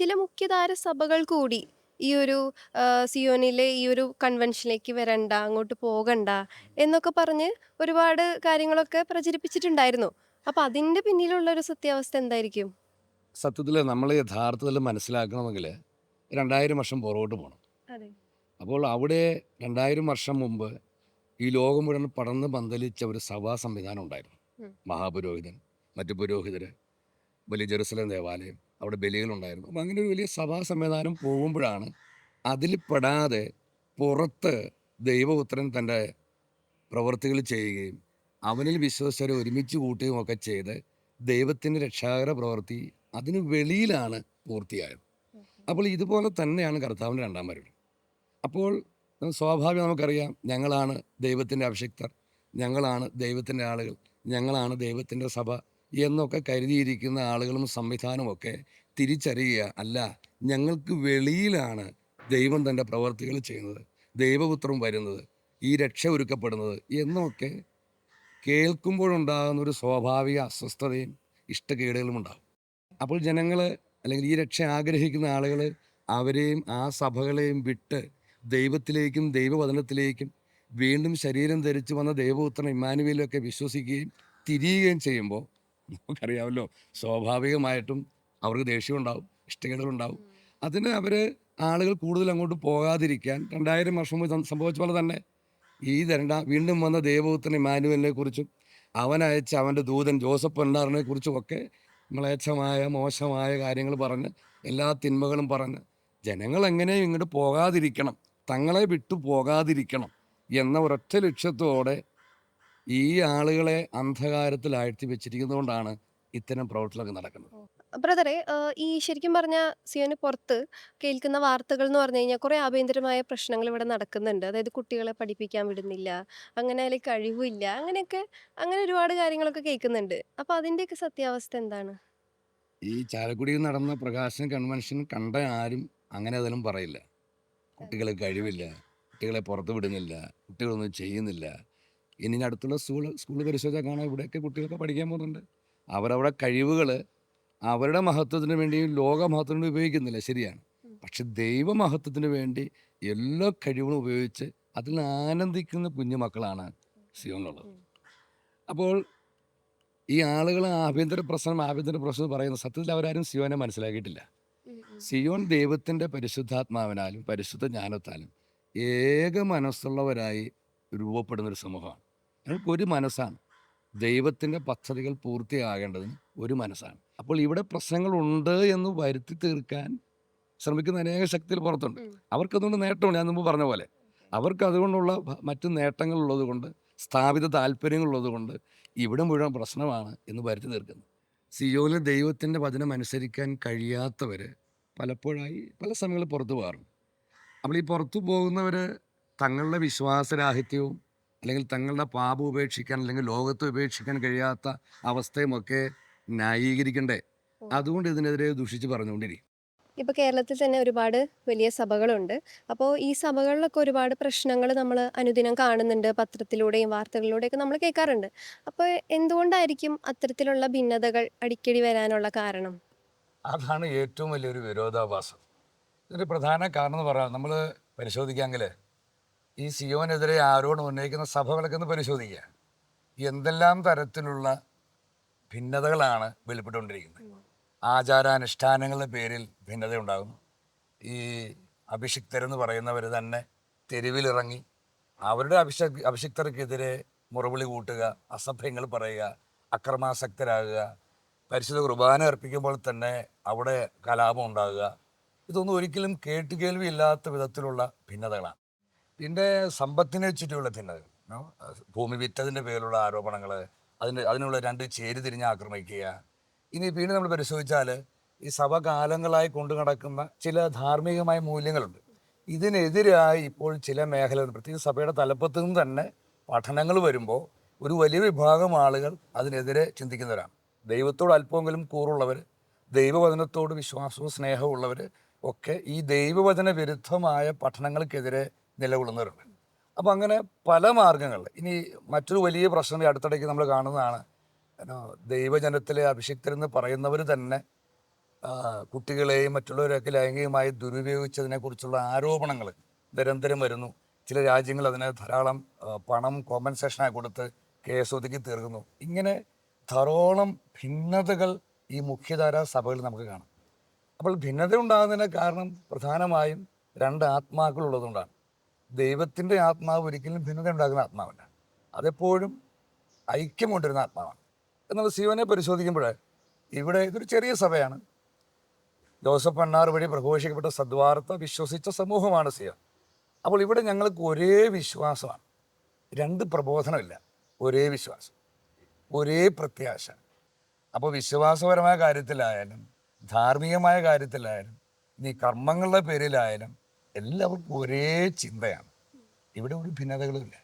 ചില മുഖ്യധാര സഭകൾ കൂടി ഈ ഒരു സിയോനിലെ ഈ ഒരു കൺവെൻഷനിലേക്ക് വരണ്ട അങ്ങോട്ട് പോകണ്ട എന്നൊക്കെ പറഞ്ഞ് ഒരുപാട് കാര്യങ്ങളൊക്കെ പ്രചരിപ്പിച്ചിട്ടുണ്ടായിരുന്നു. അപ്പൊ അതിന്റെ പിന്നിലുള്ള ഒരു സത്യാവസ്ഥ എന്തായിരിക്കും? സത്യത്തിൽ നമ്മൾ യഥാർത്ഥത്തിൽ മനസ്സിലാക്കണമെങ്കിൽ രണ്ടായിരം വർഷം പുറകോട്ട് പോകണം അപ്പോൾ അവിടെ രണ്ടായിരം വർഷം മുമ്പ് ഈ ലോകം മുഴുവൻ പടർന്ന് പന്തലിച്ച ഒരു സഭാ സംവിധാനം ഉണ്ടായിരുന്നു. മഹാപുരോഹിതൻ മറ്റു പുരോഹിതർ വലിയ ജെറുസലേം ദേവാലയം അവിടെ ബലികളുണ്ടായിരുന്നു. അപ്പം അങ്ങനെ ഒരു വലിയ സഭാ സംവിധാനം പോകുമ്പോഴാണ് അതിൽ പെടാതെ പുറത്ത് ദൈവപുത്രൻ തന്റെ പ്രവൃത്തികൾ ചെയ്യുകയും അവനിൽ വിശ്വസിച്ചവരെ ഒരുമിച്ച് കൂട്ടുകയും ഒക്കെ ചെയ്ത് ദൈവത്തിന്റെ രക്ഷാകര പ്രവൃത്തി അതിന് വെളിയിലാണ് പൂർത്തിയായത്. അപ്പോൾ ഇതുപോലെ തന്നെയാണ് കർത്താവിന്റെ രണ്ടാം വരവ് അപ്പോൾ സ്വാഭാവികം നമുക്കറിയാം ഞങ്ങളാണ് ദൈവത്തിന്റെ അഭിഷിക്തർ ഞങ്ങളാണ് ദൈവത്തിന്റെ ആളുകൾ ഞങ്ങളാണ് ദൈവത്തിന്റെ സഭ. എന്നൊക്കെ കരുതിയിരിക്കുന്ന ആളുകളും സംവിധാനവും ഒക്കെ തിരിച്ചറിയുക അല്ല ഞങ്ങൾക്ക് വെളിയിലാണ് ദൈവം തന്റെ പ്രവർത്തികൾ ചെയ്യുന്നത് ദൈവപുത്രം വരുന്നത് ഈ രക്ഷ ഒരുക്കപ്പെടുന്നത് എന്നൊക്കെ കേൾക്കുമ്പോഴുണ്ടാകുന്ന ഒരു സ്വാഭാവിക അസ്വസ്ഥതയും ഇഷ്ടക്കേടുകളും ഉണ്ടാകും. അപ്പോൾ ജനങ്ങൾ അല്ലെങ്കിൽ ഈ രക്ഷ ആഗ്രഹിക്കുന്ന ആളുകൾ അവരെയും ആ സഭകളെയും വിട്ട് ദൈവത്തിലേക്കും ദൈവവചനത്തിലേക്കും വീണ്ടും ശരീരം ധരിച്ചു വന്ന ദൈവപുത്രൻ ഇമ്മാനുവേലൊക്കെ വിശ്വസിക്കുകയും തിരിയുകയും ചെയ്യുമ്പോൾ നമുക്കറിയാമല്ലോ. സ്വാഭാവികമായിട്ടും അവർക്ക് ദേഷ്യം ഉണ്ടാവും ഇഷ്ടക്കേടുകളുണ്ടാവും അതിന് അവർ ആളുകൾ കൂടുതൽ അങ്ങോട്ട് പോകാതിരിക്കാൻ രണ്ടായിരം വർഷം മുമ്പ് സംഭവിച്ച പോലെ തന്നെ ഈ തരണ്ട വീണ്ടും വന്ന ദേവപുത്രൻ ഇമാനുവലിനെ കുറിച്ചും അവനയച്ച അവന്റെ ദൂതൻ ജോസഫ് പണ്ടാറിനെ കുറിച്ചും ഒക്കെ മ്ലേച്ഛമായ മോശമായ കാര്യങ്ങൾ പറഞ്ഞ് എല്ലാ തിന്മകളും പറഞ്ഞ് ജനങ്ങൾ എങ്ങനെയും ഇങ്ങോട്ട് പോകാതിരിക്കണം തങ്ങളെ വിട്ടു പോകാതിരിക്കണം എന്ന ഒരൊറ്റ ലക്ഷ്യത്തോടെ ഈ ആളുകളെ അന്ധകാരത്തിൽ ആഴ്ത്തി വെച്ചിരിക്കുന്നതുകൊണ്ടാണ് ഇത്തരം പ്രവർത്തനമൊക്കെ നടക്കുന്നത്. ബ്രദറെ ഈ ശരിക്കും പറഞ്ഞ സിയോന് പുറത്ത് കേൾക്കുന്ന വാർത്തകൾ എന്ന് പറഞ്ഞു കഴിഞ്ഞാൽ കുറെ ആഭ്യന്തരമായ പ്രശ്നങ്ങൾ ഇവിടെ നടക്കുന്നുണ്ട്. അതായത് കുട്ടികളെ പഠിപ്പിക്കാൻ വിടുന്നില്ല അങ്ങനെ അതിൽ കഴിവില്ല അങ്ങനെയൊക്കെ അങ്ങനെ ഒരുപാട് കാര്യങ്ങളൊക്കെ കേൾക്കുന്നുണ്ട്. അപ്പൊ അതിന്റെയൊക്കെ സത്യാവസ്ഥ എന്താണ്? ഈ ചാലക്കുടിയിൽ നടന്ന പ്രകാശന കൺവെൻഷൻ കണ്ട ആരും അങ്ങനെ അതിലും പറയില്ല. കുട്ടികളെ കഴിവില്ല കുട്ടികളെ പുറത്ത് വിടുന്നില്ല കുട്ടികളൊന്നും ചെയ്യുന്നില്ല. ഇനി അടുത്തുള്ള സ്കൂൾ സ്കൂൾ പരിശോധിച്ചാൽ കാണാം. ഇവിടെയൊക്കെ കുട്ടികളൊക്കെ പഠിക്കാൻ പോകുന്നുണ്ട്. അവരവിടെ കഴിവുകൾ അവരുടെ മഹത്വത്തിന് വേണ്ടിയും ലോക മഹത്വത്തിന് വേണ്ടി ഉപയോഗിക്കുന്നില്ല. ശരിയാണ്. പക്ഷെ ദൈവ ദൈവമഹത്വത്തിന് വേണ്ടി എല്ലാ കഴിവുകളും ഉപയോഗിച്ച് അതിൽ ആനന്ദിക്കുന്ന കുഞ്ഞുമക്കളാണ് മക്കളാണ് സിയോന്നുള്ളത് അപ്പോൾ ഈ ആളുകൾ ആഭ്യന്തര പ്രശ്നം ആഭ്യന്തര പ്രശ്നം പറയുന്ന സത്യത്തിൽ അവരാരും സിയോനെ മനസ്സിലാക്കിയിട്ടില്ല. സിയോൺ ദൈവത്തിന്റെ പരിശുദ്ധാത്മാവിനാലും പരിശുദ്ധ ജ്ഞാനത്താലും ഏക മനസ്സുള്ളവരായി രൂപപ്പെടുന്നൊരു സമൂഹമാണ്. ഒരു മനസ്സാണ്. ദൈവത്തിന്റെ പദ്ധതികൾ പൂർത്തിയാകേണ്ടതിന് ഒരു മനസ്സാണ്. അപ്പോൾ ഇവിടെ പ്രശ്നങ്ങളുണ്ട് എന്ന് വരുത്തി തീർക്കാൻ ശ്രമിക്കുന്ന അനേക ശക്തികൾ പുറത്തുണ്ട്. അവർക്കതുകൊണ്ട് നേട്ടമുണ്ട്. ഞാൻ മുമ്പ് പറഞ്ഞ പോലെ. അവർക്ക് അതുകൊണ്ടുള്ള മറ്റ് നേട്ടങ്ങളുള്ളത് കൊണ്ട് സ്ഥാപിത താല്പര്യങ്ങളുള്ളത് കൊണ്ട് ഇവിടെ മുഴുവൻ പ്രശ്നമാണ് എന്ന് വരുത്തി തീർക്കുന്നത്. സിയോയിലെ ദൈവത്തിന്റെ വചനം അനുസരിക്കാൻ കഴിയാത്തവർ പലപ്പോഴായി പല സമയങ്ങളിൽ പുറത്തു പോകാറുണ്ട്. അപ്പോൾ ഈ പുറത്തു പോകുന്നവർ തങ്ങളുടെ വിശ്വാസരാഹിത്യവും അല്ലെങ്കിൽ തങ്ങളുടെ പാപം ഉപേക്ഷിക്കാൻ അല്ലെങ്കിൽ ലോകത്തെ ഉപേക്ഷിക്കാൻ കഴിയാത്ത അവസ്ഥയുമൊക്കെ ന്യായീകരിക്കണ്ടേ? അതുകൊണ്ട് ഇതിനെതിരെ ദുഷിച്ച് പറഞ്ഞുകൊണ്ടിരിക്കും. ഇപ്പൊ കേരളത്തിൽ തന്നെ ഒരുപാട് വലിയ സഭകളുണ്ട്. അപ്പോൾ ഈ സഭകളിലൊക്കെ ഒരുപാട് പ്രശ്നങ്ങൾ നമ്മൾ അനുദിനം കാണുന്നുണ്ട്. പത്രത്തിലൂടെയും വാർത്തകളിലൂടെയൊക്കെ നമ്മൾ കേൾക്കാറുണ്ട്. അപ്പോൾ എന്തുകൊണ്ടായിരിക്കും അത്തരത്തിലുള്ള ഭിന്നതകൾ അടിക്കടി വരാനുള്ള കാരണം? അതാണ് ഏറ്റവും വലിയൊരു വിരോധാഭാസം. ഇതിന്റെ പ്രധാന കാരണം എന്ന് പറയാം നമ്മൾ പരിശോധിക്കാമെങ്കിൽ ഈ സിയോനെതിരെ ആരോട് ഉന്നയിക്കുന്ന സഭകളൊക്കെ ഒന്ന് പരിശോധിക്കുക എന്തെല്ലാം തരത്തിലുള്ള ഭിന്നതകളാണ് വെളിപ്പെട്ടുകൊണ്ടിരിക്കുന്നത്. ആചാരാനുഷ്ഠാനങ്ങളുടെ പേരിൽ ഭിന്നത ഉണ്ടാകുന്നു ഈ അഭിഷിക്തരെന്ന് പറയുന്നവർ തന്നെ തെരുവിലിറങ്ങി അവരുടെ അഭിഷ അഭിഷിക്തർക്കെതിരെ മുറവിളി കൂട്ടുക അസഭ്യങ്ങൾ പറയുക അക്രമാസക്തരാകുക പരിശുദ്ധ കുർബാന അർപ്പിക്കുമ്പോൾ തന്നെ അവിടെ കലാപം ഉണ്ടാകുക. ഇതൊന്നും ഒരിക്കലും കേട്ടുകേൾവിയില്ലാത്ത വിധത്തിലുള്ള ഭിന്നതകളാണ്. പിന്നെ സമ്പത്തിനെ ചുറ്റിയുള്ള ഭിന്നതകൾ ഭൂമി വിറ്റതിന്റെ പേരിലുള്ള ആരോപണങ്ങൾ അതിന് അതിനുള്ള രണ്ട് ചേരി തിരിഞ്ഞ് ആക്രമിക്കുക. ഇനി വീണ്ടും നമ്മൾ പരിശോധിച്ചാൽ ഈ സഭകാലങ്ങളായി കൊണ്ടു നടക്കുന്ന ചില ധാർമ്മികമായ മൂല്യങ്ങളുണ്ട്. ഇതിനെതിരായി ഇപ്പോൾ ചില മേഖലകൾ പ്രത്യേകിച്ച് സഭയുടെ തലപ്പത്ത് നിന്ന് തന്നെ പഠനങ്ങൾ വരുമ്പോൾ ഒരു വലിയ വിഭാഗം ആളുകൾ അതിനെതിരെ ചിന്തിക്കുന്നവരാണ്. ദൈവത്തോട് അല്പമെങ്കിലും കൂറുള്ളവർ ദൈവവചനത്തോട് വിശ്വാസവും സ്നേഹവും ഉള്ളവർ ഒക്കെ ഈ ദൈവവചന വിരുദ്ധമായ പഠനങ്ങൾക്കെതിരെ നിലകൊള്ളുന്നവരുണ്ട്. അപ്പോൾ അങ്ങനെ പല മാർഗങ്ങളിൽ ഇനി മറ്റൊരു വലിയ പ്രശ്നം അടുത്തിടയ്ക്ക് നമ്മൾ കാണുന്നതാണ്. ദൈവജനത്തിലെ അഭിഷിക്തരെന്ന് പറയുന്നവർ തന്നെ കുട്ടികളെയും മറ്റുള്ളവരെയൊക്കെ ലൈംഗികമായി ദുരുപയോഗിച്ചതിനെക്കുറിച്ചുള്ള ആരോപണങ്ങൾ നിരന്തരം വരുന്നു. ചില രാജ്യങ്ങൾ അതിന് ധാരാളം പണം കോമ്പൻസേഷനായി കൊടുത്ത് കേസ് ഒതുക്കി തീർക്കുന്നു. ഇങ്ങനെ ധാരോളം ഭിന്നതകൾ ഈ മുഖ്യധാര സഭകളിൽ നമുക്ക് കാണാം. അപ്പോൾ ഭിന്നത ഉണ്ടാകുന്നതിന് കാരണം പ്രധാനമായും രണ്ട് ആത്മാക്കൾ ഉള്ളതുകൊണ്ടാണ്. ദൈവത്തിന്റെ ആത്മാവ് ഒരിക്കലും ഭിന്നത ഉണ്ടാകുന്ന ആത്മാവല്ല. അതെപ്പോഴും ഐക്യം കൊണ്ടിരുന്ന ആത്മാവാണ്. എന്നുള്ള സീവനെ പരിശോധിക്കുമ്പോൾ ഇവിടെ ഇതൊരു ചെറിയ സഭയാണ്. ജോസഫ് അണ്ണാർ വഴി പ്രഘോഷിക്കപ്പെട്ട സദ്വാർത്ത വിശ്വസിച്ച സമൂഹമാണ് സിയ അപ്പോൾ ഇവിടെ ഞങ്ങൾക്ക് ഒരേ വിശ്വാസമാണ്. രണ്ട് പ്രബോധനമില്ല. ഒരേ വിശ്വാസം. ഒരേ പ്രത്യാശ. അപ്പോൾ വിശ്വാസപരമായ കാര്യത്തിലായാലും ധാർമ്മികമായ കാര്യത്തിലായാലും ഇനി കർമ്മങ്ങളുടെ പേരിലായാലും എല്ലാവർക്കും ഒരേ ചിന്തയാണ്. ഇവിടെ ഒരു ഭിന്നതകളുമില്ല.